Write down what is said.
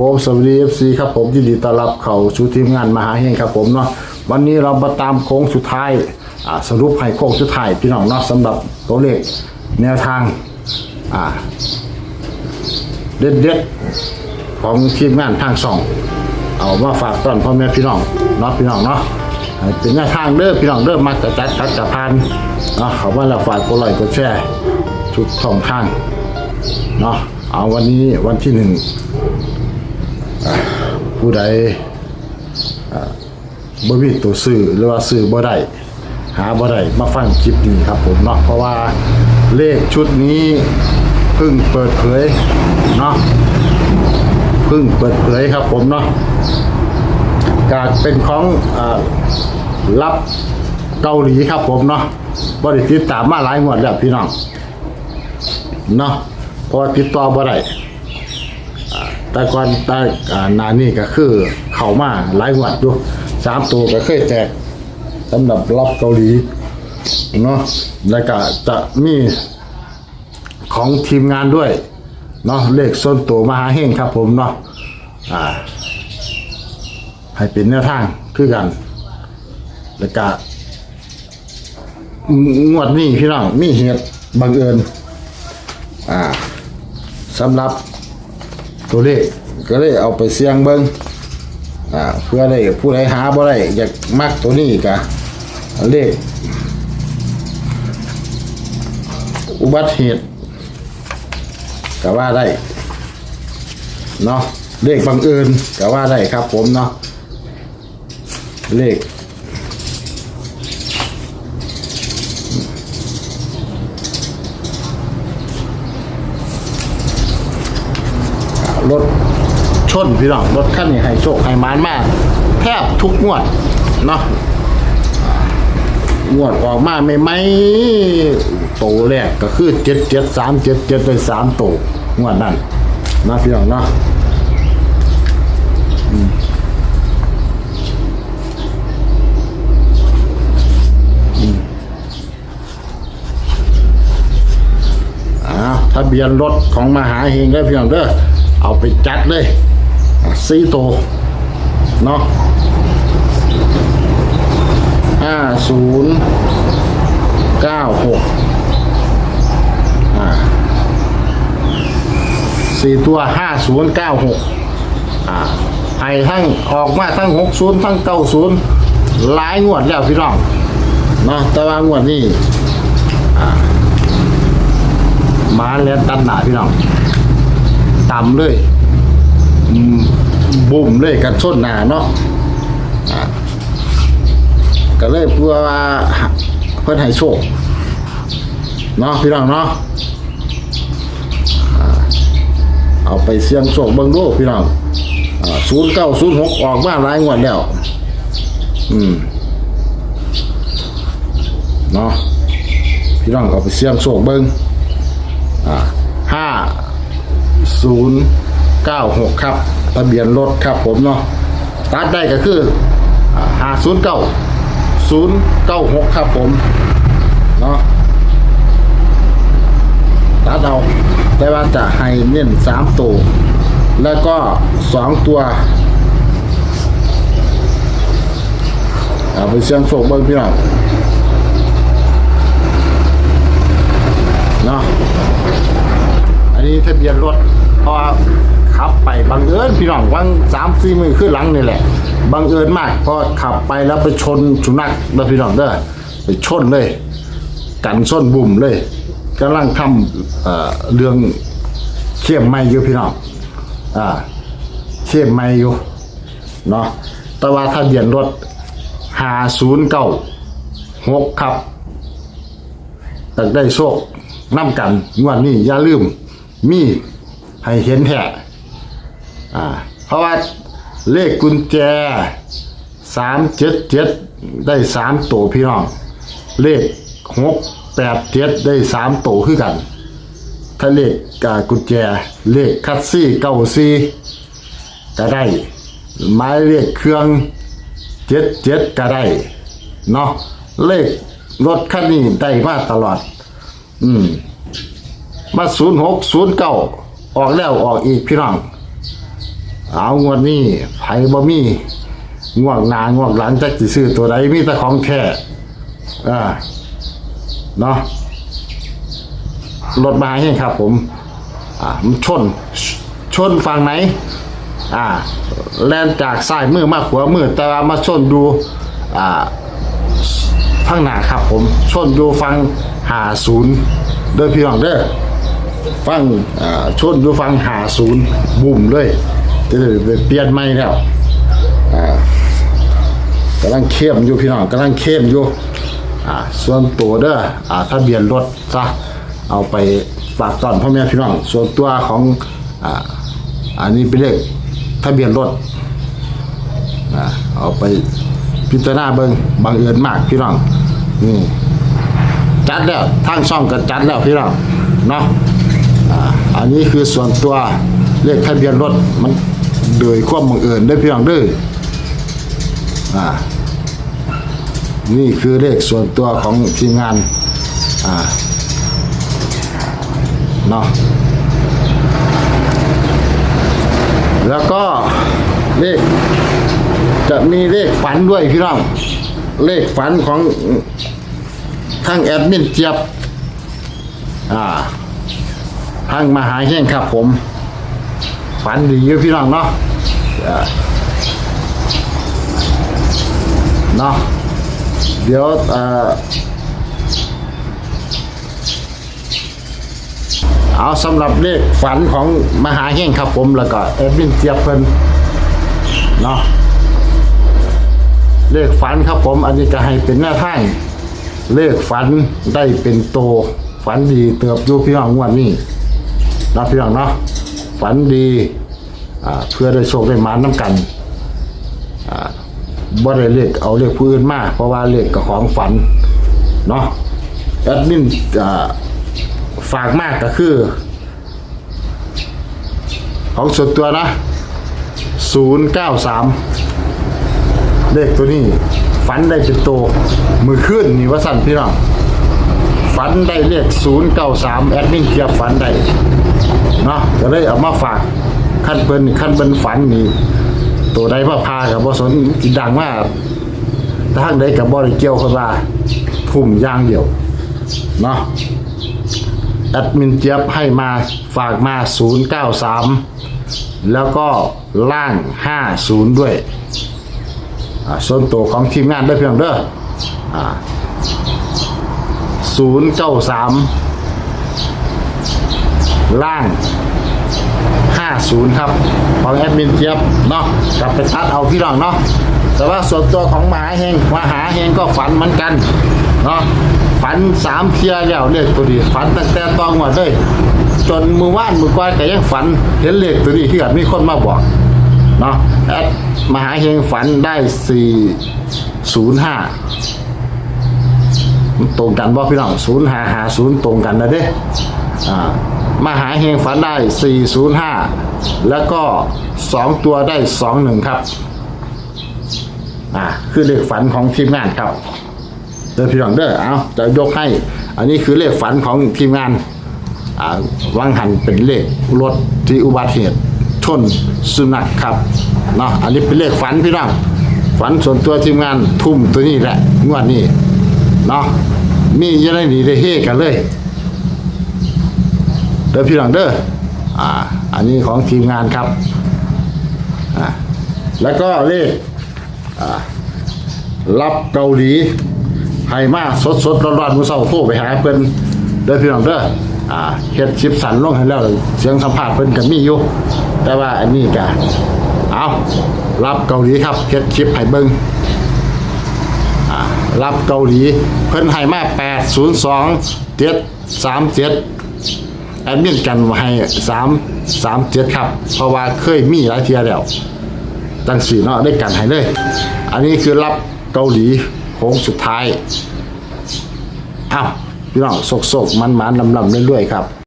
ผมสวัสดีเอฟซีครับผมยินดีต้อนรับเข้าสู่ทีมงานมหาเฮงครับผมเนาะวันนี้เรามาตามโค้งสุดท้ายอ่าสรุปให้โค้งสุดท้ายพี่น้องเนาะสำหรับตัวเลขแนวทางอ่าเด็ดๆของทีมงานทางสองเอามาฝากตอนพ่อแม่พี่น้องเนาะพี่น้องเนาะให้เป็นแนวทางเด้อพี่น้องเด้อมักจะจัดจัดจะพานเนาะเขาว่าเราฝากกดไลค์กดแชร์ชุดสองทางเนาะเอาวันนี้วันที่หนึ่ง ผู้ใดอ่าบ่มีตัวซื้อหรือว่าซื้อบ่ได้หาบ่ได้มาฟังคลิปนี้ครับผมเนาะเพราะว่าเลขชุดนี้เพิ่งเปิดเผยเนาะเพิ่งเปิดเผยครับผมเนาะการเป็นของอรับเกาหลีครับผมเนาะบ่ได้ติดตามมาหลายงวดแล้วพี่น้องเนาะเพราะติดต่อบ่ได้ แต่ก่อนแต่อ่านานี่ก็คือเข้ามาหลายงวดอยู่สามตัวก็เคยแจกสำหรับรับเกาหลีเนาะแล้วก็จะมีของทีมงานด้วยเนาะเลขส่วนตัวมหาเฮงครับผมเนาะอ่า ให้เป็นแนวทางคือกัน แล้วก็งวดนี้พี่น้องมีเหตุบังเอิญอ่าสำหรับ ตัวเลขก็เลยเอาไปเสี่ยงเบิ้งอ่าเพื่อได้ผู้ใดหาบ่ได้อยากมักตัวนี้กะเลขอุบัติเหตุก็ว่าได้เนาะเลขบังเอิญก็ว่าได้ครับผมเนาะเลข รถชนพี่น้องรถคันนี้ให้โชคให้มานมากแทบทุกงวดเนาะงวดออกมาไม่ไม่โตแรกก็คือเจ็ดเจ็ดสามเจ็ดเจ็ดไปสามโตงวดนั้นนะพี่น้องเนาะอืมอืมอ้าวทะเบียนรถของมหาเฮงได้อพี่น้องเด้อ เอาไปจัดเลยอะสี่โตวเนาะห้าศูนย์เก้าหกอ่าสี่ตัวห้าศูนย์เก้าหกอ่าให้ทั้งออกมาทั้งหกศูนย์ทั้งเก้าศูนย์หลายงวดแล้วพี่น้องเนาะแต่ว่างวดนี้มาแล้วตัดหนาพี่น้อง ต่ำเลยอืมบุ่มเลยกันส้นหนาเนาะอะก็เลยเพื่อว่าเพื่อนให้โชคเนาะพี่น้องเนาะอ่าเอาไปเสี่ยงโชคเบิ่งดูพี่น้องศูนย์เก้าศูนย์หกออกมาหลายงวดแล้ว อืมเนาะพี่น้องเอาไปเสี่ยงโชคเบิ่งห้า ศูนย์เก้าหกครับทะเบียนรถครับผมเนาะตัดได้ก็คือห้าศูนย์เก้าศูนย์เก้าหกครับผมเนาะตัดเอาแต่ว่าจะให้เน้นสามตัว แล้วก็สองตัวเอาไปเสียงโชคเบิ้งพี่น้องเนาะอันนี้ทะเบียนรถ เพราะว่าขับไปบังเอิญพี่น้องวันสามสี่มือขึ้นหลังนี่แหละบังเอิญมากเพราะขับไปแล้วไปชนสุนัขแล้วพี่น้องเด้อไปชนเลย กันส้นบุ่มเลยกำลังทำเอ่อเรื่องเขียมไม่อยู่พี่น้องอ่าเขียมไม่อยู่เนาะแต่ว่าทะเบียนรถหาศูนย์เก้าหกครับแต่ได้โชคน้ำกันงวดนี้อย่าลืมมี ให้เห็นแท้อ่าเพราะว่าเลขกุญแจสามเจ็ดเจ็ดได้สามตัวพี่น้อง เลขหกแปดเจ็ดได้สามตัวคือกัน ถ้าเลขกากุญแจเลขคัดซี่เก้าซี่ก็ได้หมายเลขเครื่องเจ็ดเจ็ดก็ได้เนาะเลขรถคันนี้ได้มาตลอด อืม มาศูนย์หกศูนย์เก้า ออกแล้วออกอีกพี่น้อง เอางวดนี้ไผบ่มีงวกหนางวกหลังจักสิซื้อตัวใดมีแต่ของแท้อ่าเนาะรถมาให้ครับ ผม อ่ามันชน ชนฝั่งไหน อ่า แล่นจากซ้ายมือมาขวามือแต่ว่ามาชนดู อ่าข้างหน้าครับผม ชนอยู่ฟังหาศูนย์เด้อพี่น้องเด้อ ฟังอ่าชนอยู่ฟังหาศูนย์บุ่มเลยจะไปเปลี่ยนไม่แล้วอ่ากำลังเข้มอยู่พี่น้องกำลังเข้มอยู่อ่าส่วนตัวเด้ออ่าทะเบียนรถซะเอาไปฝากตอนพ่อแม่พี่น้องส่วนตัวของอ่าอันนี้เป็นเลขทะเบียนรถอ่าเอาไปพิจารณาเบิงบังเอิญมากพี่น้องนี่จัดแล้วทางช่องก็จัดแล้วพี่น้องเนาะ อันนี้คือส่วนตัวเลขทะเบียนรถมันโดยความบังเอิญได้อพี่น้องเด้ออ่านี่คือเลขส่วนตัวของทีมงานอ่าเนาะแล้วก็เลขจะมีเลขฝันด้วยพี่น้องเลขฝันของทางแอดมินเจี๊ยบอ่า ทางมหาเฮงครับผม ฝันดีอยู่พี่น้องเนาะอ่าเนาะเดี๋ยวเอ่อเอาสำหรับเลขฝันของมหาเฮงครับผมแล้วก็แอดมินเจียบเพิ่นเนาะเลขฝันครับผมอันนี้ก็ให้เป็นหน้าทางเลขฝันได้เป็นโต ฝันดีเติบอยู่พี่น้องงวดนี้ นะพี่น้องเนาะฝันดีอ่าเพื่อได้โชคได้หมาน้ำกันอ่าบ่ได้เลขเอาเลขผู้อื่นมาเพราะว่าเลขกับของฝันเนาะแอดมินอ่าฝากมากก็คือ ของส่วนตัวนะ 093 เลขตัวนี้ ฝันได้เป็นโต มือขึ้นนี่ว่าสั่นพี่น้องฝันได้เลข093 แอดมินเกียบฝันได้ เนาะก็เลยเอามาฝากขั้นเปิ้นขั้นเปิ้นฝันนี่ตัวใดมาพากับบ่สนจิดังมากทางใดกับบ่ได้เกี่ยวคนว่าทุ่มย่างเดียวเนาะแอดมินเจี๊ยบให้มาฝากมา 093 แล้วก็ล่าง 50 ด้วยส่วนตัวของทีมงานได้เพียงเด้อ093 ล่างห้าศูนย์ครับของแอดมินเจี๊ยบเนาะกลับไปตัดเอาพี่น้องเนาะแต่ว่าส่วนตัวของมหาเฮงมหาเฮงก็ฝันเหมือนกันเนาะฝันสามเทียแล้วเลขตัวนี้ฝันตั้งแต่ตอนหมดเลยจนมือว่านมือก้อยก็ยังฝันเห็นเลขตัวนี้ที่กัดมีคนมาบอกเนาะแอดมหาเฮงฝันได้สี่ศูนย์ห้าตรงกันบ่พี่น้องศูนย์ห้าหาศูนย์ตรงกันนะเด้อ่า มหาเฮงฝันได้สี่ศูนย์ห้าแล้วก็สองตัวได้สองหนึ่งครับ อ่า คือเลขฝันของทีมงานครับเดินพี่น้องเด้อเอาจะยกให้ อันนี้คือเลขฝันของทีมงาน อ่าวังหันเป็นเลขรถที่อุบัติเหตุชนสุนัขครับ เนาะ อันนี้เป็นเลขฝันพี่น้อง ฝันส่วนตัวทีมงานทุ่มตัวนี้แหละงวดนี้ เนาะ มีอยังไงดีได้เฮกันเลย เด้อพี่น้องเด้ออ่า อันนี้ของทีมงานครับอ่าแล้วก็เลขอ่ารับเกาหลีให้มาสดสดๆร้อนมือเศร้าโทรไปหาเพิ่นเด้อพี่น้องเด้ออ่าเฮ็ดชิปสันลงให้แล้ว เสียงสัมภาษณ์เพิ่นก็มีอยู่ แต่ว่าอันนี้ก็เอารับเกาหลีครับเฮ็ดชิปให้เบิงอ่ารับเกาหลี เพิ่นให้มา802 737 แอดมินกันให้3 37ครับ เพราะว่าเคยมีหลายเทียแล้วตั้งสี่เนาะได้กันให้เลย อันนี้คือรับเกาหลีโค้งสุดท้ายอ้าวพี่น้องโศกๆมันๆลำๆเรื่อยๆครับ